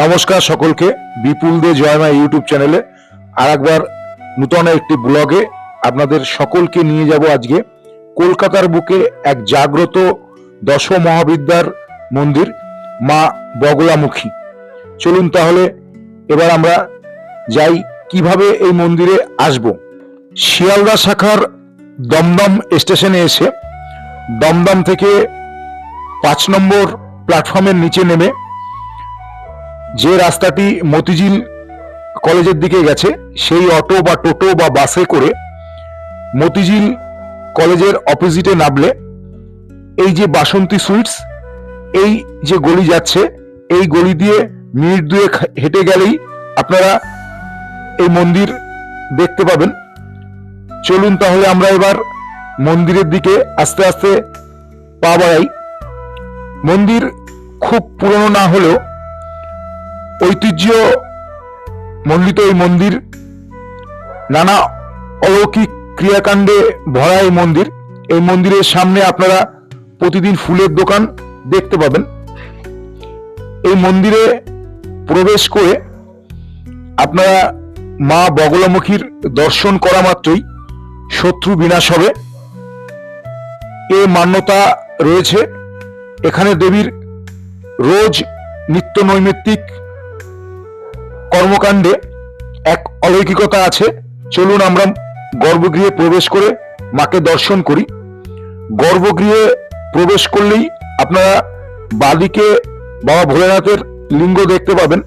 নমস্কার সকলকে, বিপুল দে জয়মা ইউটিউব চ্যানেলে। আর একবার নূতন একটি ব্লগে আপনাদের সকলকে নিয়ে যাব আজকে। কলকাতার বুকে এক জাগ্রত দশ মহাবিদ্যার মন্দির, মা বগলামুখী। চলুন তাহলে এবার আমরা যাই কীভাবে এই মন্দিরে আসব। শিয়ালদা শাখার দমদম স্টেশনে এসে দমদম থেকে পাঁচ নম্বর প্ল্যাটফর্মের নিচে নেমে যে রাস্তাটি মতিঝিল কলেজের দিকে গেছে, সেই অটো বা টোটো বা বাসে করে মতিঝিল কলেজের অপোজিটে নামলে এই যে বাসন্তী সুইটস এই যে গলি যাচ্ছে, এই গলি দিয়ে মিনিট দুয়েক হেঁটে গেলেই আপনারা এই মন্দির দেখতে পাবেন। চলুন তাহলে আমরা এবার মন্দিরের দিকে আস্তে আস্তে পা বাড়াই। মন্দির খুব পুরনো না হলেও ঐতিহ্য মণ্ডিত এই মন্দির, নানা অলৌকিক ক্রিয়াকাণ্ডে ভরা এই মন্দির, এই মন্দিরের সামনে আপনারা প্রতিদিন ফুলের দোকান দেখতে পাবেন। এই মন্দিরে প্রবেশ করে আপনারা মা বগলামুখীর দর্শন করা মাত্রই শত্রু বিনাশ হবে। এ মান্যতা রয়েছে। এখানে দেবীর রোজ নিত্য নৈমিত্তিক কর্মকাণ্ডে এক অলৌকিকতা আছে। চলুন আমরা গর্ভগৃহে প্রবেশ করে মাকে দর্শন করি। গর্ভগৃহে প্রবেশ করলেই আপনারা বাদিকে বাবা ভোলেনাথের লিঙ্গ দেখতে পাবেন।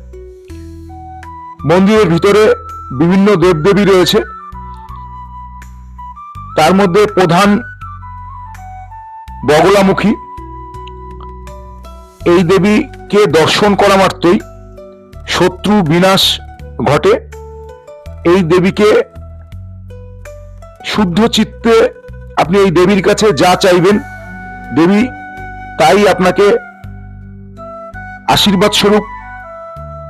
মন্দিরের ভিতরে বিভিন্ন দেবদেবী রয়েছে। তার মধ্যে প্রধান বগলামুখী। এই দেবীকে দর্শন করা মাত্রই শত্রু বিনাশ ঘটে, এই দেবীকে শুদ্ধ চিত্তে আপনি এই দেবীর কাছে যা চাইবেন, দেবী তাই আপনাকে আশীর্বাদ স্বরূপ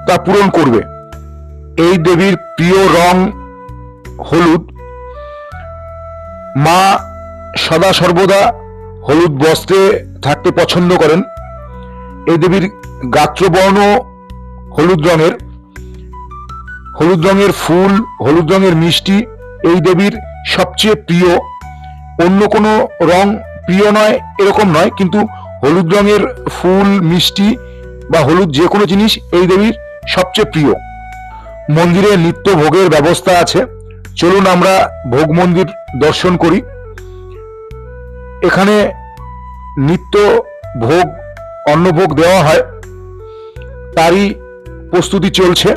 তা পূরণ করবে। এই দেবীর প্রিয় রং হলুদ। মা সদা সর্বদা হলুদ বস্ত্রে থাকতে পছন্দ করেন। এই দেবীর গাত্রবর্ণ হলুদ রঙের হলুদ রঙের ফুল, হলুদ রঙের মিষ্টি এই দেবীর সবচেয়ে প্রিয়। অন্য কোনো রং প্রিয় নয়, এরকম নয়, কিন্তু হলুদ রঙের ফুল, মিষ্টি বা হলুদ যে কোনো জিনিস এই দেবীর সবচেয়ে প্রিয়। মন্দিরে নিত্য ভোগের ব্যবস্থা আছে। চলুন আমরা ভোগ মন্দির দর্শন করি। এখানে নিত্য ভোগ অন্নভোগ দেওয়া হয়। তারই প্রস্তুতি চলছে।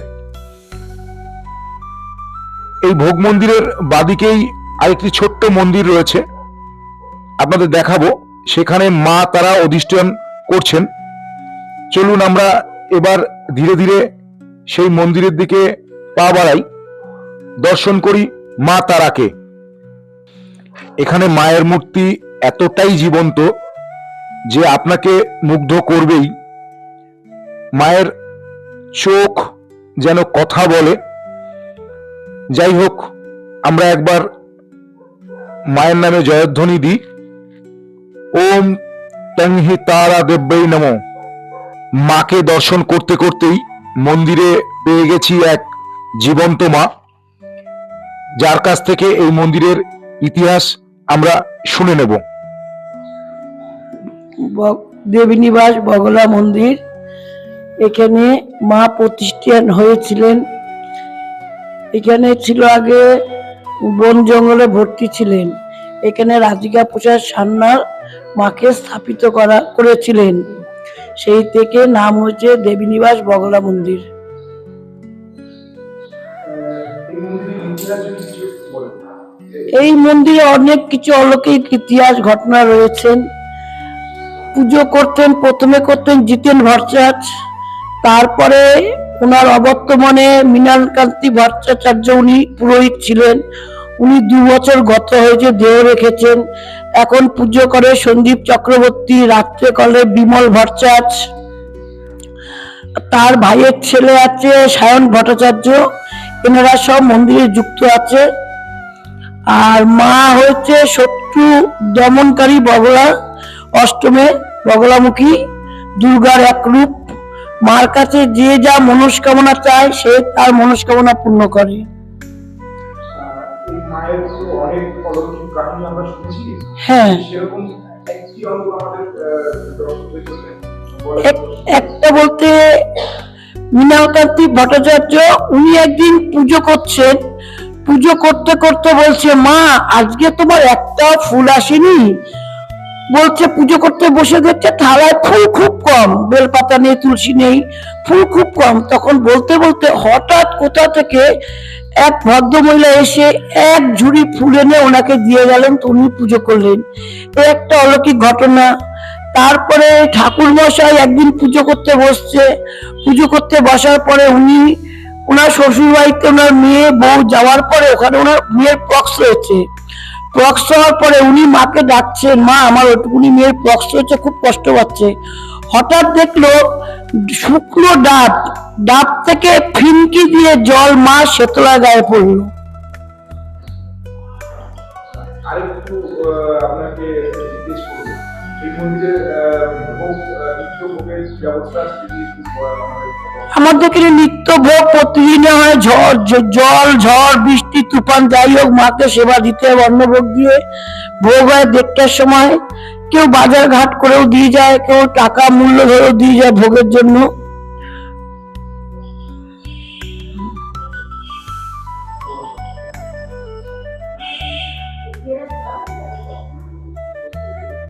এই ভোগ মন্দিরের বাদিকেই আরেকটি ছোট্ট মন্দির রয়েছে। আপনাদের দেখাবো, সেখানে মা তারা অধিষ্ঠান করছেন। চলুন আমরা এবার ধীরে ধীরে সেই মন্দিরের দিকে পা বাড়াই। দর্শন করি মা তারাকে। এখানে মায়ের মূর্তি এতটাই জীবন্ত যে আপনাকে মুগ্ধ করবেই। মায়ের চোখ যেন কথা বলে। যাই হোক আমরা একবার মায়ের নামে জয়ধ্বনি দিই। ওম তংহি তারা দেব্যই নম। মাকে দর্শন করতে করতেই মন্দিরে পেয়ে গেছি এক জীবন্ত মা। যার কাছ থেকে এই মন্দিরের ইতিহাস আমরা শুনে নেব। দেবীনিবাস বগলা মন্দির। এখানে মা প্রতিষ্ঠান হয়েছিলেন। এখানে ছিল আগে বন জঙ্গলে ভর্তি ছিলেন। এখানে রাধিকা প্রসাদ সান্যাল মাকে স্থাপিত করা, করেছিলেন। সেই থেকে নাম হয়েছে দেবীনিবাস বগলা মন্দির। এই মন্দিরে অনেক কিছু অলৌকিক ইতিহাস ঘটনা রয়েছেন। পুজো করতেন, প্রথমে করতেন জিতেন ভট্টাচার্য তারপরে ওনার অবর্তমানে মৃণালকান্তি ভট্টাচার্য উনি পুরোহিত ছিলেন। উনি দু বছর গত হয়েছে, দেহ রেখেছেন। এখন পুজো করে সন্দীপ চক্রবর্তী, রাত্রে করে বিমল ভট্টাচার্য তার ভাইয়ের ছেলে আছে সায়ন ভট্টাচার্য। এনারা সব মন্দিরে যুক্ত আছে। আর মা হচ্ছে শত্রু দমনকারী বগলা, অষ্টমে বগলামুখী, দুর্গার এক রূপ। মার কাছে যে যা মনস্কামনা চায় সে তার মনস্কামনা পূর্ণ করে। হ্যাঁ। একটি বলতে মৃণালকান্তি ভট্টাচার্য উনি একদিন পুজো করছেন। পুজো করতে করতে বলছে মা আজকে তোমার একটা ফুল আসেনি? বলছে, পুজো করতে বসে দেখছে থালায় ফুল খুব কম, বেলপাতা নেই, তুলসী নেই, ফুল খুব কম। তখন বলতে বলতে হঠাৎ কোথা থেকে এক ভদ্রমহিলা এসে এক ঝুড়ি ফুল এনে ওনাকে দিয়ে গেলেন উনি পুজো করলেন। একটা অলৌকিক ঘটনা। তারপরে ঠাকুর মশাই একদিন পুজো করতে বসছে। পুজো করতে বসার পরে উনি ওনার শ্বশুর বাড়িতে ওনার মেয়ে, বউ যাওয়ার পরে ওখানে ওনার মেয়ের পক্স রয়েছে। পক্স হওয়ার পরে উনি মাকে ডাকছেন মা আমার ওটুকুনি মেয়ের পক্স হয়েছে খুব কষ্ট পাচ্ছে। হঠাৎ দেখল শুকনো ডাব ডাব থেকে ফিনকি দিয়ে জল মা শেতলা গায়ে পড়ল। আরেকটু আপনাকে জিজ্ঞেস করব। এই আমাদের এখানে নিত্য ভোগ প্রতিদিনে হয় ঝড় জল ঝড় বৃষ্টি তুফান যাই হোক, মাকে সেবা দিতে হবে, অন্নভোগ দিয়ে। ভোগ হয় দেড়টার সময়। কেউ বাজার ঘাট করেও দিয়ে যায়, কেউ টাকা মূল্য ধরেও দিয়ে যায় ভোগের জন্য।